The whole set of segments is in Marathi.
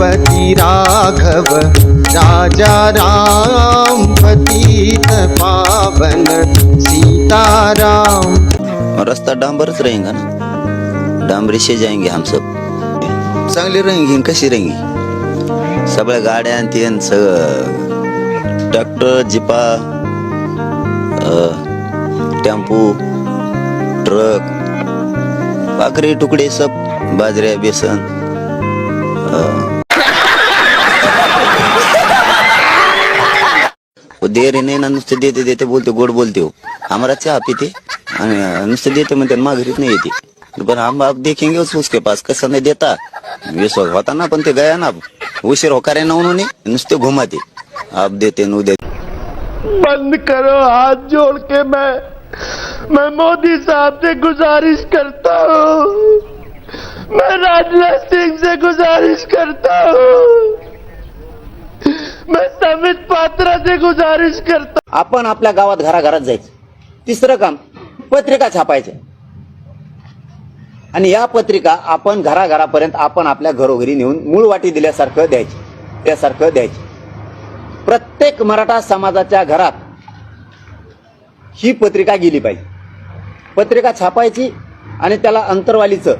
पती राघव राजा राम पतित पावन सीताराम। रास्ता डांबरच रहेगा ना? डांबरी से जाएंगे हम सब। चांगली रंगीन कशी रंगी सगळ्या गाड्या ते आणि सगळं. ट्रॅक्टर जिपा टेम्पो ट्रक भाकरी तुकडे सब बाजऱ्या बेसन दे रे नाही ना नुसते देते देते बोलते गोड बोलते हो। हमारा चहा पिते आणि नुसते देते म्हणते आणि माघारीच नाही येते पण हम आप देखेंगे उस, उसके पास कसं नाही देता। विश्वास होता ना पण ते गया ना। उशीर होकारे ना उन्होंने नुसते घुमाते आप देते नु देते बंद करो हाथ जोड़ के मैं मैं मोदी साहब से गुजारिश करता हूँ। मैं राजनाथ सिंह से गुजारिश करता हूँ। मैं समित पात्रा से गुजारिश करता आपण आपल्या गावात घराघरात जायचं. तिसरं काम पत्रिका छापायच्या आणि या पत्रिका आपण घराघरापर्यंत आपण आपल्या घरोघरी नेऊन मूळ वाटी दिल्यासारखं द्यायची. त्यासारखं द्यायची. प्रत्येक मराठा समाजाच्या घरात ही पत्रिका गेली पाहिजे. पत्रिका छापायची आणि त्याला अंतरवालीचं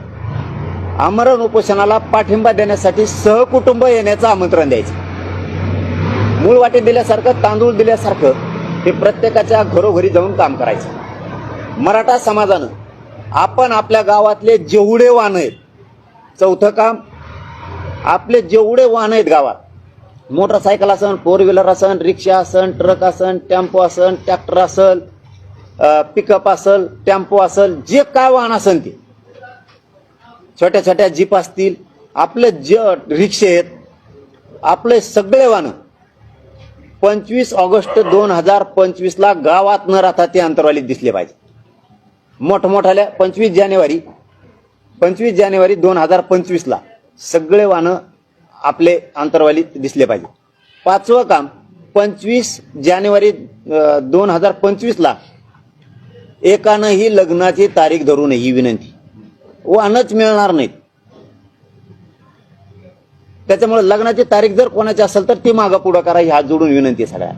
आमरण उपोषणाला पाठिंबा देण्यासाठी सहकुटुंब येण्याचं आमंत्रण द्यायचं. मूळ वाटे दिल्यासारखं तांदूळ दिल्यासारखं हे प्रत्येकाच्या घरोघरी जाऊन काम करायचं. मराठा समाजानं आपण आपल्या गावातले जेवढे वाहन आहेत चौथं काम आपले जेवढे वाहन आहेत गावात मोटरसायकल असन फोर व्हीलर असन रिक्षा असन ट्रक असन टेम्पो असन ट्रॅक्टर असल पिकअप असल टेम्पो असल जे काय वाहन असन ते. छोट्या छोट्या जीप असतील आपले जे रिक्षे आहेत आपले सगळे वाहनं पंचवीस ऑगस्ट दोन हजार पंचवीस ला गावात न राहता ते अंतरवालीत दिसले पाहिजे. मोठमोठाल्या पंचवीस जानेवारी पंचवीस जानेवारी दोन हजार पंचवीस ला सगळे वाहनं आपले अंतरवालीत दिसले पाहिजे. पाचवं काम पंचवीस जानेवारी दोन हजार पंचवीस ला एकानंही लग्नाची तारीख धरू नये ही विनंती. वाहनच मिळणार नाहीत. त्याच्यामुळे लग्नाची तारीख जर कोणाची असेल तर ती मागं पुढं करा ह्या जोडून विनंती आहे सगळ्या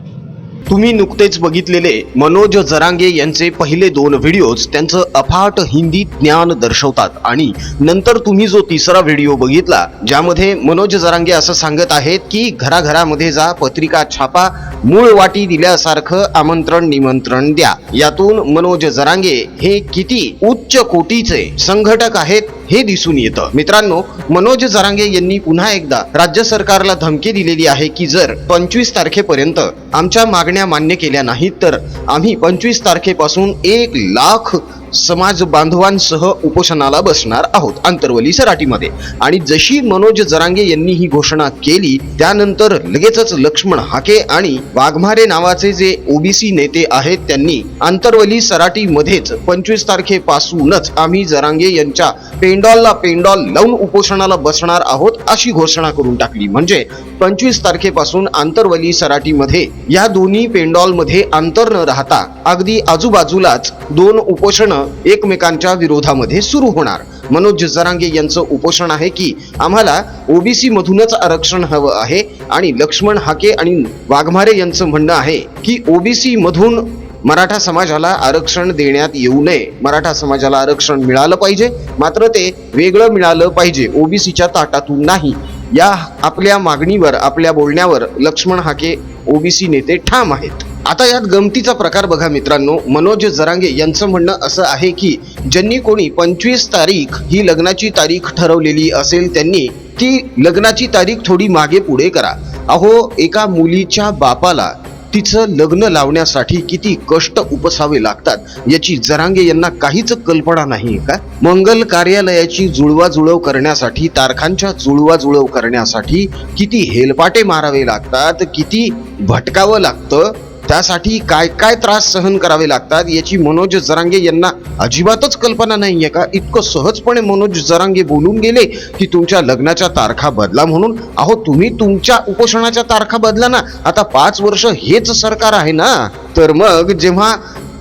तुम्ही नुकतेच बघितलेले मनोज जरांगे यांचे पहिले दोन व्हिडिओज त्यांचं अफाट हिंदी ज्ञान दर्शवतात आणि नंतर तुम्ही जो तिसरा व्हिडिओ बघितला ज्यामध्ये मनोज जरांगे असं सांगत आहेत की घराघरामध्ये जा पत्रिका छापा मूळ वाटी दिल्यासारखं आमंत्रण निमंत्रण द्या. यातून मनोज जरांगे हे किती उच्च कोटीचे संघटक आहेत हे दिसून येतं. मित्रांनो मनोज जरांगे यांनी पुन्हा एकदा राज्य सरकारला धमकी दिलेली आहे की जर पंचवीस तारखेपर्यंत आमच्या मागण्या मान्य केल्या नाहीत तर आम्ही पंचवीस तारखेपासून एक लाख समाज बांधवांसह उपोषणाला बसणार आहोत आंतरवली सराटीमध्ये. आणि जशी मनोज जरांगे यांनी ही घोषणा केली त्यानंतर लगेचच लक्ष्मण हाके आणि वाघमारे नावाचे जे ओबीसी नेते आहेत त्यांनी आंतरवली सराटीमध्येच पंचवीस तारखेपासूनच आम्ही जरांगे यांच्या पेंडॉलला पेंडॉल लावून उपोषणाला बसणार आहोत अशी घोषणा करून टाकली. म्हणजे पंचवीस तारखेपासून आंतरवली सराटीमध्ये या दोन्ही पेंडॉलमध्ये अंतर न राहता अगदी आजूबाजूलाच दोन उपोषणं एकमेकांच्या विरोधामध्ये सुरू होणार. मनोज जरांगे यांचं उपोषण आहे की आम्हाला ओबीसी मधूनच आरक्षण हवं आहे आणि लक्ष्मण हाके आणि वाघमारे यांचं म्हणणं आहे की ओबीसी मधून मराठा समाजाला आरक्षण देण्यात येऊ नये. मराठा समाजाला आरक्षण मिळालं पाहिजे मात्र ते वेगळं मिळालं पाहिजे ओबीसीच्या ताटातून नाही. या आपल्या मागणीवर आपल्या बोलण्यावर लक्ष्मण हाके ओबीसी नेते ठाम आहेत. आता यात गमतीचा प्रकार बघा मित्रांनो. मनोज जरांगे यांचं म्हणणं असं आहे की ज्यांनी कोणी पंचवीस तारीख ही लग्नाची तारीख ठरवलेली असेल त्यांनी ती लग्नाची तारीख थोडी मागे पुढे करा. अहो एका मुलीच्या बापाला तिचं लग्न लावण्यासाठी किती कष्ट उपसावे लागतात याची जरांगे यांना काहीच कल्पना नाही का? मंगल कार्यालयाची जुळवाजुळव करण्यासाठी तारखांच्या जुळवाजुळव करण्यासाठी किती हेलपाटे मारावे लागतात किती भटकावं लागतं त्यासाठी काय काय त्रास सहन करावे लागतात याची मनोज जरांगे यांना अजिबातच कल्पना नाही आहे का? इतकं सहजपणे मनोज जरांगे बोलून गेले की तुमच्या लग्नाच्या तारखा बदला म्हणून. अहो तुम्ही तुमच्या उपोषणाच्या तारखा बदला ना. आता पाच वर्ष हेच सरकार आहे ना. तर मग जेव्हा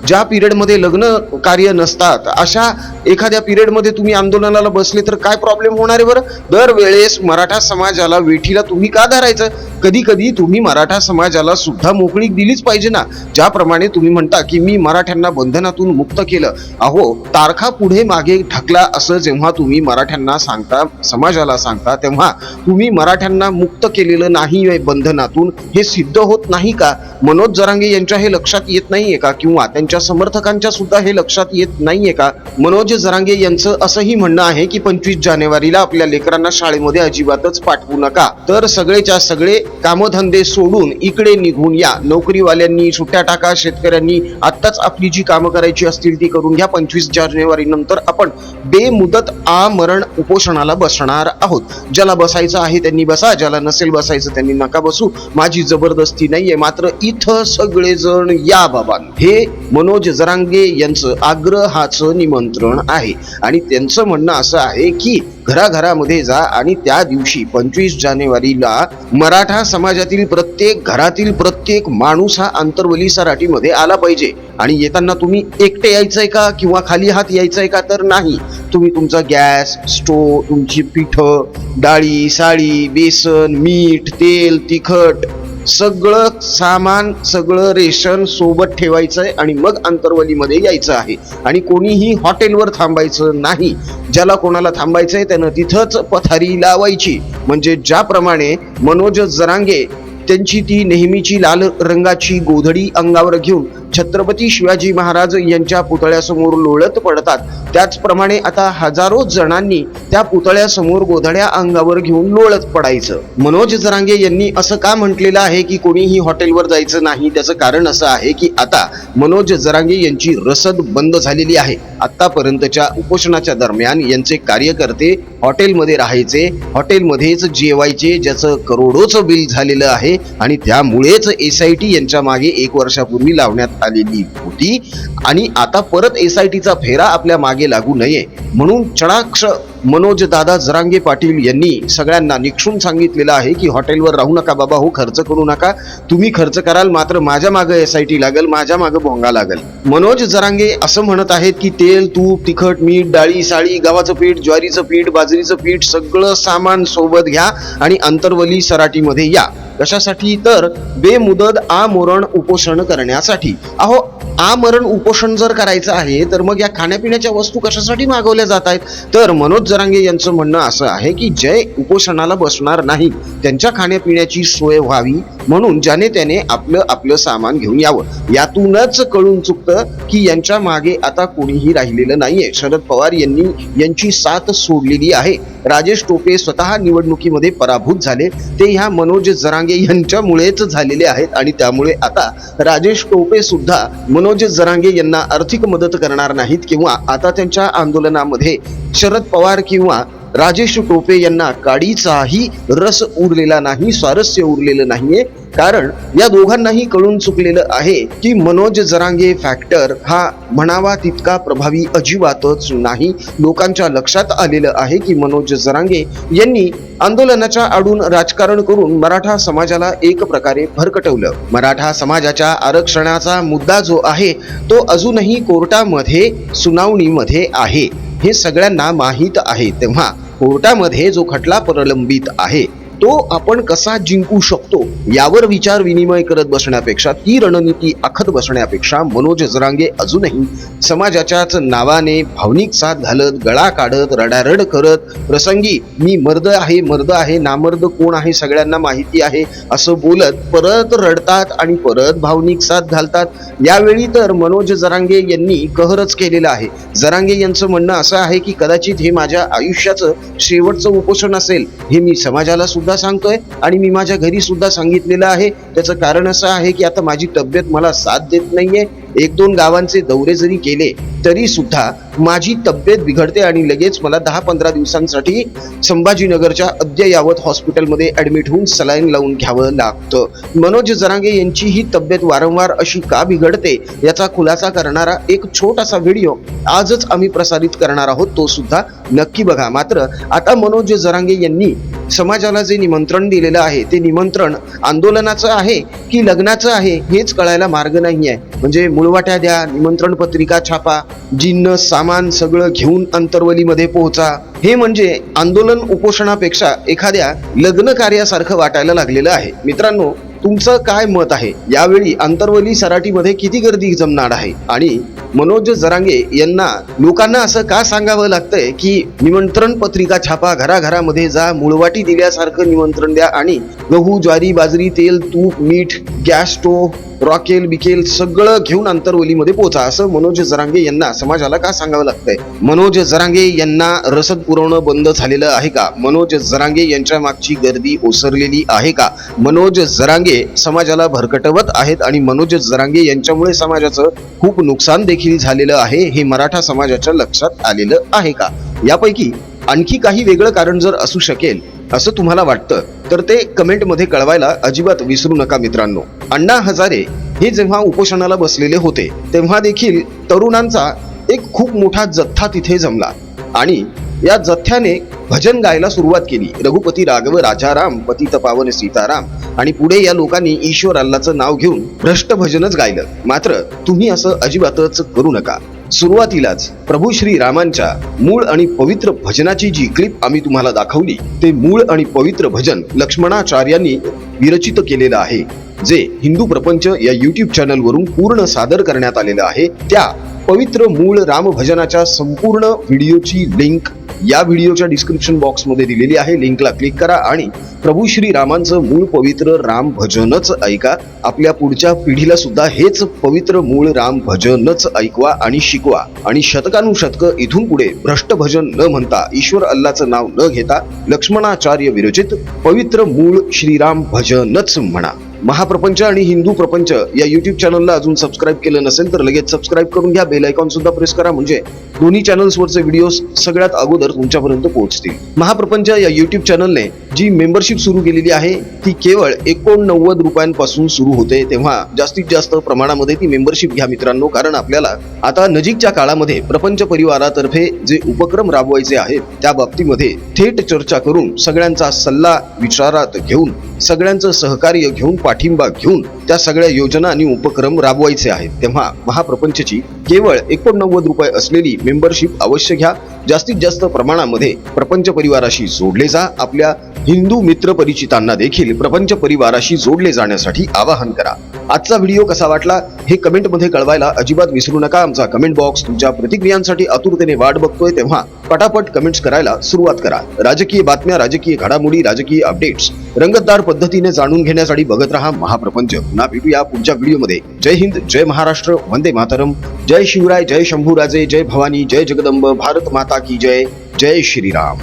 ज्या पिरियडमध्ये लग्न कार्य नसतात अशा एखाद्या पिरियडमध्ये तुम्ही आंदोलनाला बसले तर काय प्रॉब्लेम होणार आहे बरं? दरवेळेस मराठा समाजाला वेठीला तुम्ही का धरायचं? कधी कधी तुम्ही मराठा समाजाला सुद्धा मोकळीक दिलीच पाहिजे ना? ज्याप्रमाणे तुम्ही म्हणता की मी मराठ्यांना बंधनातून मुक्त केलं. अहो तारखा पुढे मागे ढकला असं जेव्हा तुम्ही मराठ्यांना सांगता समाजाला सांगता तेव्हा तुम्ही मराठ्यांना मुक्त केलेलं नाही बंधनातून. हे सिद्ध होत नाही का? मनोज जरांगे यांच्या हे लक्षात येत नाहीये का? किंवा त्यांच्या समर्थकांच्या सुद्धा हे लक्षात येत नाहीये का? मनोज जरांगे यांचं असंही म्हणणं आहे की पंचवीस जानेवारीला आपल्या लेकरांना शाळेमध्ये अजिबातच पाठवू नका. तर सगळेच्या सगळे कामधंदे सोडून इकडे निघून या. नोकरीवाल्यांनी सुट्ट्या टाका शेतकऱ्यांनी. आत्ताच आपली जी कामं करायची असतील ती करून घ्या. पंचवीस जानेवारी नंतर आपण बेमुदत आमरण उपोषणाला बसणार आहोत. ज्याला बसायचं आहे त्यांनी बसा ज्याला नसेल बसायचं त्यांनी नका बसू. माझी जबरदस्ती नाहीये मात्र इथं सगळेजण या बाबा हे मनोज जरांगे यांचं आग्रहाचं निमंत्रण आहे. आणि त्यांचं म्हणणं असं आहे की घराघरामध्ये जा आणि त्या दिवशी पंचवीस जानेवारीला मराठा समाजातील प्रत्येक घरातील प्रत्येक माणूस हा आंतरवली सराटीमध्ये आला पाहिजे. आणि येताना तुम्ही एकटे यायचंय का? किंवा खाली हात यायचंय का? तर नाही. तुम्ही तुमचा गॅस स्टोव तुमची पिठं डाळी साळी बेसन मीठ तेल तिखट सगळं सामान सगळं रेशन सोबत ठेवायचं आहे आणि मग अंतरवलीमध्ये यायचं आहे. आणि कोणीही हॉटेलवर थांबायचं नाही. ज्याला कोणाला थांबायचं आहे त्यानं तिथंच पथारी लावायची. म्हणजे ज्याप्रमाणे मनोज जरांगे त्यांची ती नेहमीची लाल रंगाची गोधडी अंगावर घेऊन छत्रपती शिवाजी महाराज यांच्या पुतळ्यासमोर लोळत पडतात. त्याचप्रमाणे आता हजारो जणांनी त्या पुतळ्यासमोर गोधड्या अंगावर घेऊन लोळत पडायचं. मनोज जरांगे यांनी असं का म्हटलेलं आहे की कोणीही हॉटेलवर जायचं नाही? त्याचं कारण असं आहे की आता मनोज जरांगे यांची रसद बंद झालेली आहे. आतापर्यंतच्या उपोषणाच्या दरम्यान यांचे कार्यकर्ते हॉटेलमध्ये राहायचे. हॉटेलमध्येच जेवायचे ज्याचं करोडोचं बिल झालेलं आहे आणि त्यामुळेच एस आय टी यांच्या मागे एक वर्षापूर्वी लावण्यात आलेली होती. आणि आता परत एस आय टीचा फेरा आपल्या मागे लागू नये म्हणून चणाक्ष मनोज दादा जरांगे पाटील यांनी सगळ्यांना निक्षून सांगितलेलं आहे की हॉटेलवर राहू नका बाबा हो खर्च करू नका. तुम्ही खर्च कराल मात्र माझ्या मागं एस आय टी लागेल माझ्या मागं भोंगा लागेल. मनोज जरांगे असं म्हणत आहेत की तेल तूप तिखट मीठ डाळी साळी गव्हाचं पीठ ज्वारीचं पीठ बाजरीचं पीठ सगळं सामान सोबत घ्या आणि अंतरवली सराटीमध्ये या. कशासाठी? तर बेमुदत आमरण उपोषण करण्यासाठी. अहो आमरण उपोषण जर करायचं आहे तर मग या खाण्यापिण्याच्या वस्तू कशासाठी मागवल्या जात आहेत? तर मनोज जरांगे यांचं म्हणणं असं आहे की जे उपोषणाला बसणार नाही. त्यांच्या खाण्यापिण्याची सोय व्हावी म्हणून ज्याने त्याने आपलं आपलं सामान घेऊन यावं. यातूनच कळून चुकतं की यांच्या मागे आता कोणीही राहिलेलं नाहीये. शरद पवार यांनी यांची साथ सोडलेली आहे. राजेश टोपे स्वतः निवडणुकीमध्ये पराभूत झाले. ते ह्या मनोज जरांगे यांच्यामुळेच झालेले आहेत आणि त्यामुळे आता राजेश टोपे सुद्धा मनोज जरांगे यांना आर्थिक मदत करणार नाहीत किंवा आता त्यांच्या आंदोलनामध्ये शरद पवार किंवा राजेश टोपे यांना काडीचाही रस उरलेला नाही स्वारस्य उरलेलं नाहीये. कारण या दोघांनाही कळून चुकलेलं आहे की मनोज जरांगे फॅक्टर हा म्हणावा तितका प्रभावी अजिबातच नाही. लोकांच्या लक्षात आलेलं आहे की मनोज जरांगे यांनी आंदोलनाच्या आडून राजकारण करून मराठा समाजाला एक प्रकारे भरकटवलं. मराठा समाजाच्या आरक्षणाचा मुद्दा जो आहे तो अजूनही कोर्टामध्ये सुनावणीमध्ये आहे. हे सगळ्यांना माहीत आहे. तेव्हा कोर्टामध्ये जो खटला प्रलंबित आहे तो आपण कसा जिंकू शकतो यावर विचार विनिमय करत बसण्यापेक्षा ती रणनीती आखत बसण्यापेक्षा मनोज जरांगे अजूनही समाजाच्याच नावाने भावनिक साथ घालत गळा काढत रडारड करत प्रसंगी मी मर्द आहे मर्द आहे नामर्द कोण आहे सगळ्यांना माहिती आहे असं बोलत परत रडतात आणि परत भावनिक साथ घालतात. यावेळी तर मनोज जरांगे यांनी कहरच केलेला आहे. जरांगे यांचं म्हणणं असं आहे की कदाचित हे माझ्या आयुष्याचं शेवटचं उपोषण असेल. हे मी समाजाला सुद्धा सुद्धा सांगतोय आणि मी माझ्या घरी सुद्धा सांगितलेलं आहे. त्याचं कारण असं आहे की आता माझी तब्येत मला साथ देत नाहीये. एक दोन गावांचे दौरे जरी केले तरी सुद्धा माझी तब्येत बिघडते आणि लगेच मला दहा पंधरा दिवसांसाठी संभाजीनगरच्या अद्ययावत हॉस्पिटलमध्ये ऍडमिट होऊन सलाईन लावून घ्यावं लागतं. मनोज जरांगे यांची ही तब्येत वारंवार अशी का बिघडते याचा खुलासा करणारा एक छोटासा व्हिडिओ आजच आम्ही प्रसारित करणार आहोत तो सुद्धा नक्की बघा. मात्र आता मनोज जरांगे यांनी समाजाला जे निमंत्रण दिलेलं आहे ते निमंत्रण आंदोलनाचं आहे की लग्नाचं आहे हेच कळायला मार्ग नाही आहे. म्हणजे मुळवाट्या द्या निमंत्रण पत्रिका छापा जिन्न सामान सगळं घेऊन अंतरवलीमध्ये पोहोचा. हे म्हणजे आंदोलन उपोषणापेक्षा एखाद्या लग्न कार्यासारखं वाटायला लागलेलं आहे. मित्रांनो तुमचं काय मत आहे? यावेळी अंतरवली सराटीमध्ये किती गर्दी जमणार आहे? आणि मनोज जरांगे यांना लोकांना असं का सांगावं लागतंय की निमंत्रण पत्रिका छापा घराघरामध्ये जा मुळवाटी दिल्यासारखं निमंत्रण द्या आणि गहू ज्वारी बाजरी तेल तूप मीठ गॅस स्टोव्ह रॉकेल बिकेल सगळं घेऊन आंतरवलीमध्ये पोहोचा असं मनोज जरांगे यांना समाजाला का सांगावं लागतंय? मनोज जरांगे यांना रसद पुरवणं बंद झालेलं आहे का? मनोज जरांगे यांच्या मागची गर्दी ओसरलेली आहे का? मनोज जरांगे समाजाला भरकटवत आहेत आणि मनोज जरांगे यांच्यामुळे समाजाचं खूप नुकसान देखील झालेलं आहे हे मराठा समाजाच्या लक्षात आलेलं आहे का? यापैकी आणखी काही वेगळं कारण जर असू शकेल असं तुम्हाला वाटतं तर ते कमेंटमध्ये कळवायला अजिबात विसरू नका मित्रांनो. अण्णा हजारे हे जेव्हा उपोषणाला बसलेले होते तेव्हा देखील तरुणांचा एक खूप मोठा जथ्था तिथे जमला. आणि या जथ्याने भजन गायला सुरुवात केली. रघुपती राघव राजाराम पतित पावन सीताराम आणि पुढे या लोकांनी ईश्वर अल्लाचं नाव घेऊन भ्रष्ट भजनच गायलं. मात्र तुम्ही असं अजिबातच करू नका. सुरुवातीलाच प्रभू श्री रामांच्या मूळ आणि पवित्र भजनाची जी क्लिप आम्ही तुम्हाला दाखवली ते मूळ आणि पवित्र भजन लक्ष्मणाचार्यांनी विरचित केलेलं आहे जे हिंदू प्रपंच या युट्यूब चॅनलवरून पूर्ण सादर करण्यात आलेलं आहे. त्या पवित्र मूळ राम भजनाच्या संपूर्ण व्हिडिओची लिंक या व्हिडिओच्या डिस्क्रिप्शन बॉक्समध्ये दिलेली आहे. लिंकला क्लिक करा आणि प्रभू श्री रामांचं मूळ पवित्र राम भजनच ऐका. आपल्या पुढच्या पिढीला सुद्धा हेच पवित्र मूळ राम भजनच ऐकवा आणि शिकवा. आणि शतकानुशतक इथून पुढे भ्रष्ट भजन न म्हणता ईश्वर अल्लाचं नाव न घेता लक्ष्मणाचार्य विरचित पवित्र मूळ श्रीराम भजनच म्हणा. महाप्रपंच आणि हिंदू प्रपंच या युट्यूब चॅनलला अजून सबस्क्राईब केलं नसेल तर लगेच सबस्क्राईब करून घ्या. बेल आयकॉन सुद्धा प्रेस करा. म्हणजे दोन्ही चॅनल्सवरचे व्हिडिओ सगळ्यात अगोदर तुमच्यापर्यंत पोहोचतील. महाप्रपंच या युट्यूब चॅनलने जी मेंबरशिप सुरू केलेली आहे ती केवळ एकोणनव्वद रुपयांपासून सुरू होते. तेव्हा जास्तीत जास्त प्रमाणामध्ये ती मेंबरशिप घ्या मित्रांनो. कारण आपल्याला आता नजीकच्या काळामध्ये प्रपंच परिवारातर्फे जे उपक्रम राबवायचे आहेत त्या बाबतीमध्ये थेट चर्चा करून सगळ्यांचा सल्ला विचारात घेऊन सगळ्यांचं सहकार्य घेऊन पाठिंबा घेऊन त्या सगळ्या योजना आणि उपक्रम राबवायचे आहेत. तेव्हा महाप्रपंचची केवळ एकोणनव्वद रुपये असलेली मेंबरशिप अवश्य घ्या. जास्तीत जास्त प्रमाणामध्ये प्रपंच परिवाराशी जोडले जा. आपल्या हिंदू मित्र परिचितांना देखील प्रपंच परिवाराशी जोडले जाण्यासाठी आवाहन करा. आजचा व्हिडिओ कसा वाटला हे कमेंटमध्ये कळवायला अजिबात विसरू नका. आमचा कमेंट बॉक्स तुमच्या प्रतिक्रियांसाठी आतुरतेने वाट बघतोय तेव्हा पटापट कमेंट्स करायला सुरुवात करा. राजकीय बातम्या राजकीय घडामोडी राजकीय अपडेट्स रंगतदार पद्धतीने जाणून घेण्यासाठी बघत रहा महाप्रपंच. पुन्हा भेटूया पुढच्या व्हिडिओमध्ये. जय हिंद जय महाराष्ट्र वंदे मातरम. जय शिवराय जय शंभूराजे जय भवानी जय जगदंब भारत माता की जय. जय श्रीराम.